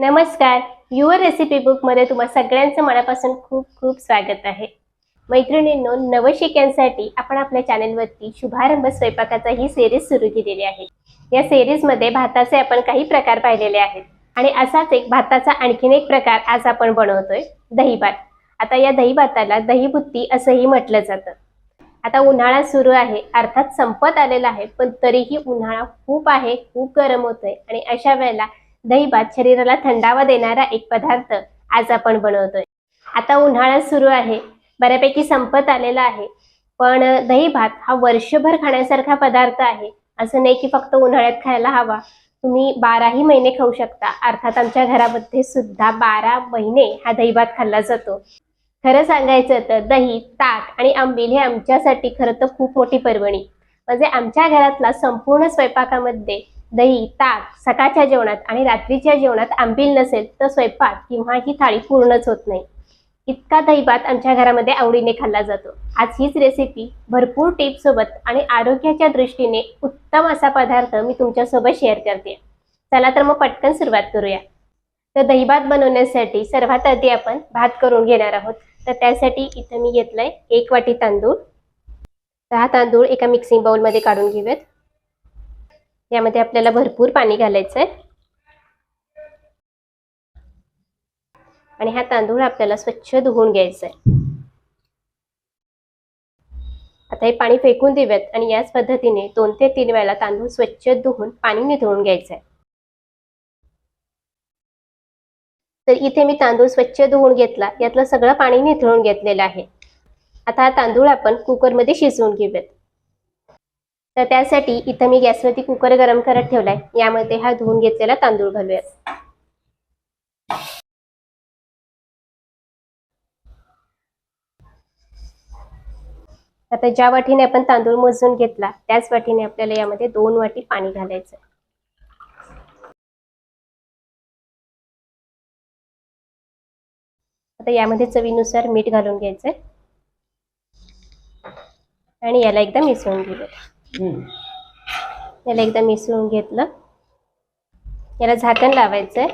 नमस्कार. Your recipe बुकमध्ये तुम्हा सगळ्यांचं मनापासून खूप खूप स्वागत आहे. मैत्रिणींनो नवशिक्यांसाठी आपण आपल्या चॅनेलवरती शुभारंभ स्वयंपाकाचा ही सिरीज सुरू केलेली आहे. या सिरीजमध्ये भाताचे आपण काही प्रकार पाहिलेले आहेत. आणि असाच एक भाताचा आणखीन एक प्रकार आज आपण बनवतोय दहीभात. आता या दहीभाताला दहीभुत्ती असंही म्हटलं जातं. आता उन्हाळा सुरू आहे. अर्थात संपत आलेला आहे पण तरीही उन्हाळा खूप आहे खूप गरम होतोय. आणि अशा वेळेला दहीभात शरीराला थंडावा देणारा एक पदार्थ आज आपण बनवतोय. आता उन्हाळा सुरू आहे. बऱ्यापैकी संपत आलेला आहे. पण दहीभात हा वर्षभर खाण्यासारखा पदार्थ आहे. असं नाही की फक्त उन्हाळ्यात खायला हवा. तुम्ही बाराही महिने खाऊ शकता. अर्थात आमच्या घरामध्ये सुद्धा बारा महिने हा दही भात खाल्ला जातो. खरं सांगायचं तर दही ताक आणि आंबील हे आमच्यासाठी खरं तर खूप मोठी पर्वणी. म्हणजे आमच्या घरातला संपूर्ण स्वयंपाकामध्ये दही ताक सकाळच्या जेवणात आणि रात्रीच्या जेवणात आंबील नसेल तर स्वयंपाक किंवा ही थाळी पूर्णच होत नाही. इतका दहीभात आमच्या घरामध्ये आवडीने खाल्ला जातो. आज हीच रेसिपी भरपूर टिप्स सोबत आणि आरोग्याच्या दृष्टीने उत्तम असा पदार्थ मी तुमच्यासोबत शेअर करते. चला तर मग पटकन सुरुवात करूया. तर दहीभात बनवण्यासाठी सर्वात आधी आपण भात करून घेणार आहोत. तर त्यासाठी इथं मी घेतलंय एक वाटी तांदूळ तर हा तांदूळ एका मिक्सिंग बाउलमध्ये काढून घेऊयात. यामध्ये आपल्याला भरपूर पाणी घालायचं आहे आणि हा तांदूळ आपल्याला स्वच्छ धुवून घ्यायचा आहे आता हे पाणी फेकून देऊयात आणि याच पद्धतीने दोन ते तीन वेळेला तांदूळ स्वच्छ धुवून पाणी निधळून घ्यायचं आहे तर इथे मी तांदूळ स्वच्छ धुवून घेतला यातलं सगळं पाणी निथळून घेतलेलं आहे. आता हा तांदूळ आपण कुकरमध्ये शिजवून घेऊयात. तर त्यासाठी इथं मी गॅसवरती कुकर गरम करत ठेवलाय. यामध्ये हा धुवून घेतलेला तांदूळ घालूयात. आता ज्या वाटीने आपण तांदूळ मोजून घेतला त्याच वाटीने आपल्याला यामध्ये दोन वाटी पाणी घालायचं आता यामध्ये चवीनुसार मीठ घालून घ्यायचंय. आणि याला एकदा मिसळून घेऊया याला एकदा मिसळून घेतलं. याला झाकण लावायचंय.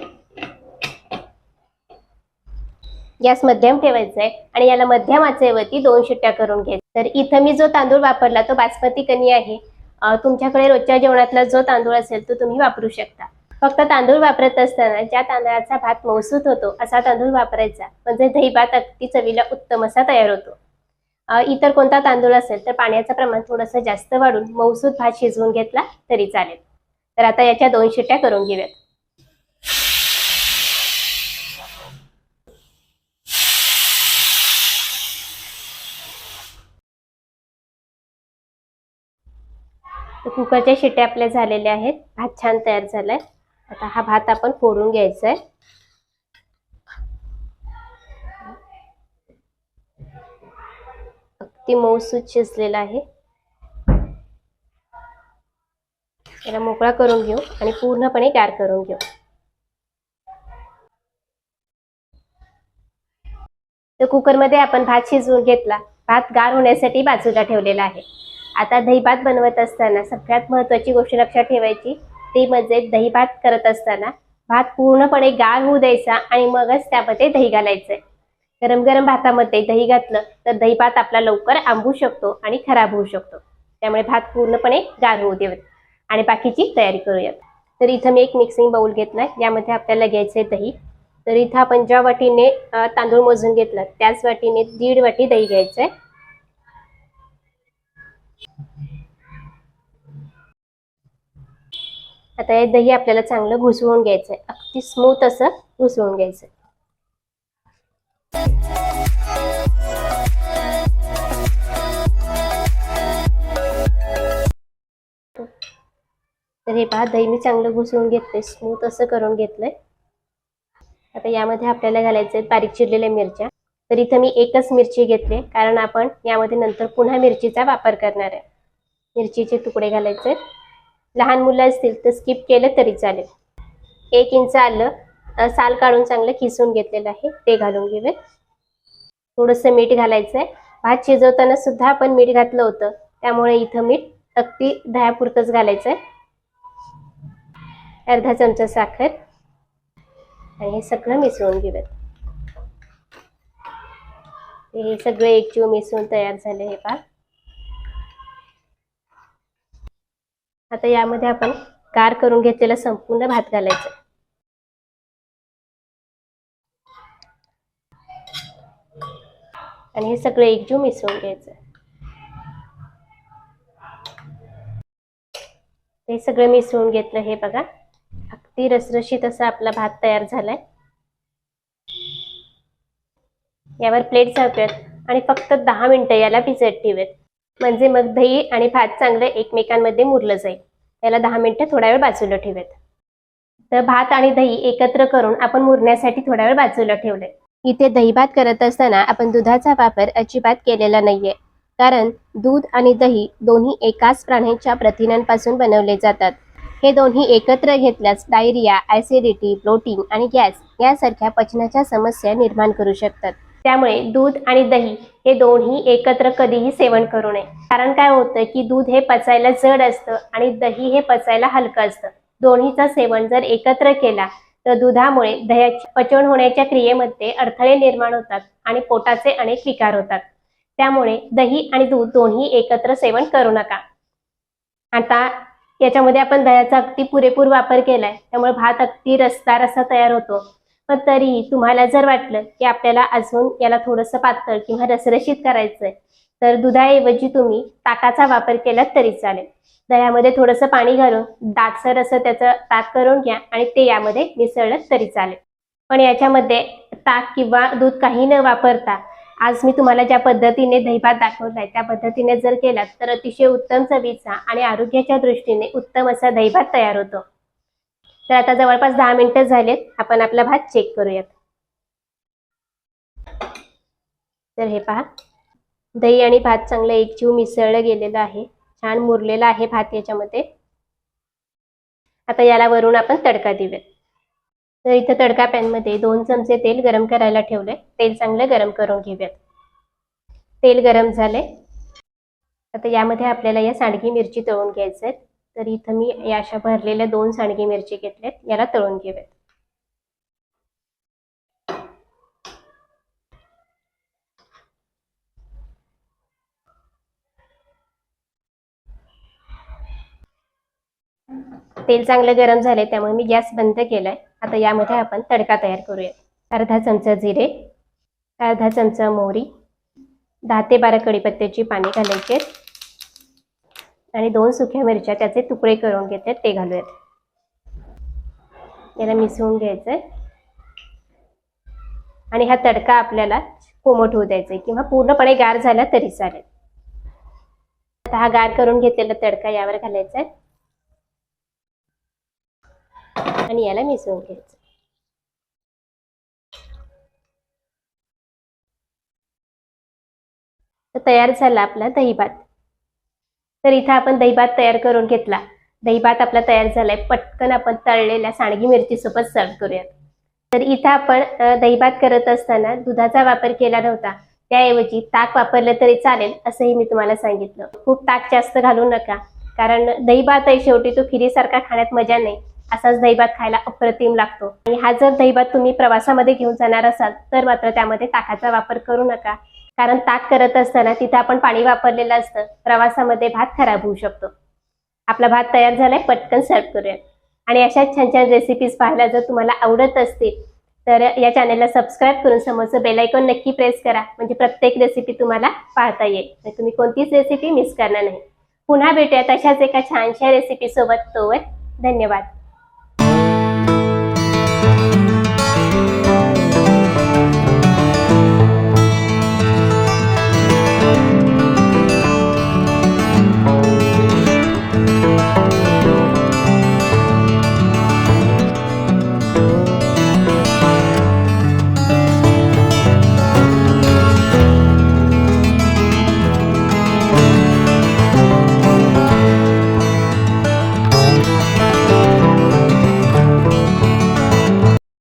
गॅस मध्यम ठेवायचा आहे आणि याला मध्यम आचेवरती दोन शिट्ट्या करून घ्यायच्या. तर इथं मी जो तांदूळ वापरला तो बासमती कणी आहे. तुमच्याकडे रोजच्या जेवणातला जो तांदूळ असेल तो तुम्ही वापरू शकता. फक्त तांदूळ वापरत असताना ज्या तांदळाचा भात मौसूत होतो असा तांदूळ वापरायचा. म्हणजे दही भात अगदी चवीला उत्तम असा तयार होतो. इतर कोणता तांदूळ असेल तर पाण्याचं प्रमाण थोडंसं जास्त वाढून मौसूद भात शिजवून घेतला तरी चालेल. तर आता याच्या दोन शिट्ट्या करून घेऊयात. कुकरच्या शिट्ट्या आपल्या झालेल्या आहेत. भात छान तयार झालाय. आता हा भात आपण फोडून घ्यायचा आहे अगदी मऊसूत शिजलेला आहे. याला मोकळा करून घेऊ आणि पूर्णपणे गार करून घेऊ. तर कुकरमध्ये आपण भात शिजवून घेतला. भात गार होण्यासाठी बाजूला ठेवलेला आहे. आता दही भात बनवत असताना सगळ्यात महत्वाची गोष्ट लक्षात ठेवायची ती म्हणजे दही भात करत असताना भात पूर्णपणे गार होऊ द्यायचा आणि मगच त्यामध्ये दही घालायचंय. गरम गरम भातामध्ये दही घातलं तर दही भात आपला लवकर आंबू शकतो आणि खराब होऊ शकतो. त्यामुळे भात पूर्णपणे गार होऊ देऊयात. आणि बाकीची तयारी करूयात. तर इथं मी एक मिक्सिंग बाउल घेतला यामध्ये आपल्याला घ्यायचंय दही. तर इथं आपण ज्या वाटीने तांदूळ मोजून घेतला त्याच वाटीने दीड वाटी दही घ्यायचंय. आता हे दही आपल्याला चांगलं घुसवून घ्यायचंय. अगदी स्मूथ असं घुसवून घ्यायचंय. तर हे पहा दही मी चांगलं घुसळून घेतलंय स्मूथ असं करून घेतलंय. आता यामध्ये आपल्याला घालायचे बारीक चिरलेल्या मिरच्या. तर इथं मी एकच मिरची घेतली कारण आपण यामध्ये नंतर पुन्हा मिरचीचा वापर करणार आहे. मिरचीचे तुकडे घालायचे लहान मुलं असतील तर स्किप केलं तरी चालेल. एक इंच आलं साल काढून चांगलं किसून घेतलेलं आहे ते घालून घेऊयात थोडंसं मीठ घालायचं आहे भात शिजवताना सुद्धा आपण मीठ घातलं होतं त्यामुळे इथं मीठ अगदी दह्यापुरतंच घालायचं आहे अर्धा चमचा साखर आणि हे सगळं मिसळून घेऊयात. हे सगळे एकजीव मिसळून तयार झाले हे पहा. आता यामध्ये आपण गार करून घेतलेला संपूर्ण भात घालायचा. आणि हे सगळं एकजीव मिसळून घ्यायचं. हे सगळं मिसळून घेतलं हे बघा. अगदी रसरशीत असा आपला भात तयार झालाय. यावर प्लेट झाकूयात आणि फक्त दहा मिनिटं याला भिजत ठेवूयात म्हणजे मग दही आणि भात चांगलं एकमेकांमध्ये मुरलं जाईल. याला दहा मिनिटं थोडा वेळ बाजूला ठेवूयात तर भात आणि दही एकत्र करून आपण मुरण्यासाठी थोडा वेळ बाजूला ठेवलंय. इथे दही भात करत असताना आपण दुधाचा वापर अजिबात केलेला नाहीये. कारण दूध आणि दही दोन्ही एकाच प्राण्यांच्या प्रथिनांपासून बनवले जातात. हे दोन्ही एकत्र घेतल्यास डायरिया ऍसिडिटी ब्लोटिंग आणि गॅस यासारख्या पचनाच्या समस्या निर्माण करू शकतात. त्यामुळे दूध आणि दही हे दोन्ही एकत्र कधीही सेवन करू नये. कारण काय होतं की दूध हे पचायला जड असतं आणि दही हे पचायला हलकं असतं. दोन्हीचं सेवन जर एकत्र केला तर दुधामुळे दह्याची पचन होण्याच्या क्रियेमध्ये अडथळे निर्माण होतात आणि पोटाचे अनेक विकार होतात. त्यामुळे दही आणि दूध दोन्ही एकत्र सेवन करू नका. आता याच्यामध्ये आपण दह्याचा अगदी पुरेपूर वापर केलाय. त्यामुळे भात अगदी रस्ता रस्सा तयार होतो. पण तरीही तुम्हाला जर वाटलं की आपल्याला अजून याला थोडंसं पातळ किंवा रसरशीत करायचंय तर दुधाऐवजी तुम्ही ताकाचा वापर केला तरी चालेल. दह्यामध्ये थोडंसं पाणी घालून दाटसर असं त्याचं ताक करून घ्या आणि ते यामध्ये मिसळलं तरी चालेल. पण याच्यामध्ये ताक किंवा दूध काही न वापरता आज मी तुम्हाला ज्या पद्धतीने दहीभात दाखवलाय त्या पद्धतीने जर केलात तर अतिशय उत्तम चवीचा आणि आरोग्याच्या दृष्टीने उत्तम असा दहीभात तयार होतो. तर आता जवळपास दहा मिनिटं झालेत आपण आपला भात चेक करूयात. तर हे पहा दही आणि भात चांगलं एकजीव मिसळलं गेलेलं आहे छान मुरलेला आहे भात याच्यामध्ये. आता याला वरून आपण तडका देऊयात. तर इथं तडका पॅनमध्ये दोन चमचे तेल गरम करायला ठेवले तेल चांगलं गरम करून घेऊयात. तेल गरम झाले आता यामध्ये आपल्याला या सांडगी मिरची तळून घ्यायचं आहेत तर इथं मी या अशा भरलेल्या दोन सांडगी मिरची घेतल्यात. याला तळून घेऊयात. तेल चांगलं गरम झाले त्यामुळे मी गॅस बंद केलाय. आता यामध्ये आपण तडका तयार करूया. अर्धा चमचा जिरे अर्धा चमचा मोहरी दहा ते बारा कढीपत्त्याची पाने घालायची आहेत. आणि दोन सुक्या मिरच्या त्याचे तुकडे करून घेतात ते घालूयात. याला मिसळून घ्यायचंय. आणि हा तडका आपल्याला कोमट होऊ द्यायचा आहे किंवा पूर्णपणे गार झाला तरी चालेल. आता हा गार करून घेतलेला तडका यावर घालायचा आहे. आणि याला मिसळून घ्यायचं. तयार झाला आपला दहीभात. तर इथं आपण दहीभात तयार करून घेतला. दहीभात आपला तयार झालाय. पटकन आपण तळलेल्या सांडगी मिरची सोबत सर्व करूयात. तर इथं आपण दहीभात करत असताना दुधाचा वापर केला नव्हता. त्याऐवजी ताक वापरलं तरी चालेल असंही मी तुम्हाला सांगितलं. खूप ताक जास्त घालू नका. कारण दहीभात आहे शेवटी तो खिरीसारखा खाण्यात मजा नाही. असाच दहीभात खायला अप्रतिम लागतो. आणि हा जर दहीभात तुम्ही प्रवासामध्ये घेऊन जाणार असाल तर मात्र त्यामध्ये ताकाचा वापर करू नका. कारण ताक करत असताना तिथं आपण पाणी वापरलेलं असतं. प्रवासामध्ये भात खराब होऊ शकतो. आपला भात तयार झालाय पटकन सर्व करूया आणि अशा छान छान रेसिपीज पाहायला जर तुम्हाला आवडत असतील तर या चॅनलला सबस्क्राईब करून समोरचं बेलायकॉन नक्की प्रेस करा. म्हणजे प्रत्येक रेसिपी तुम्हाला पाहता येईल. तुम्ही कोणतीच रेसिपी मिस करणार नाही. पुन्हा भेटूयात अशाच एका छानशा रेसिपी सोबत. तोवर धन्यवाद.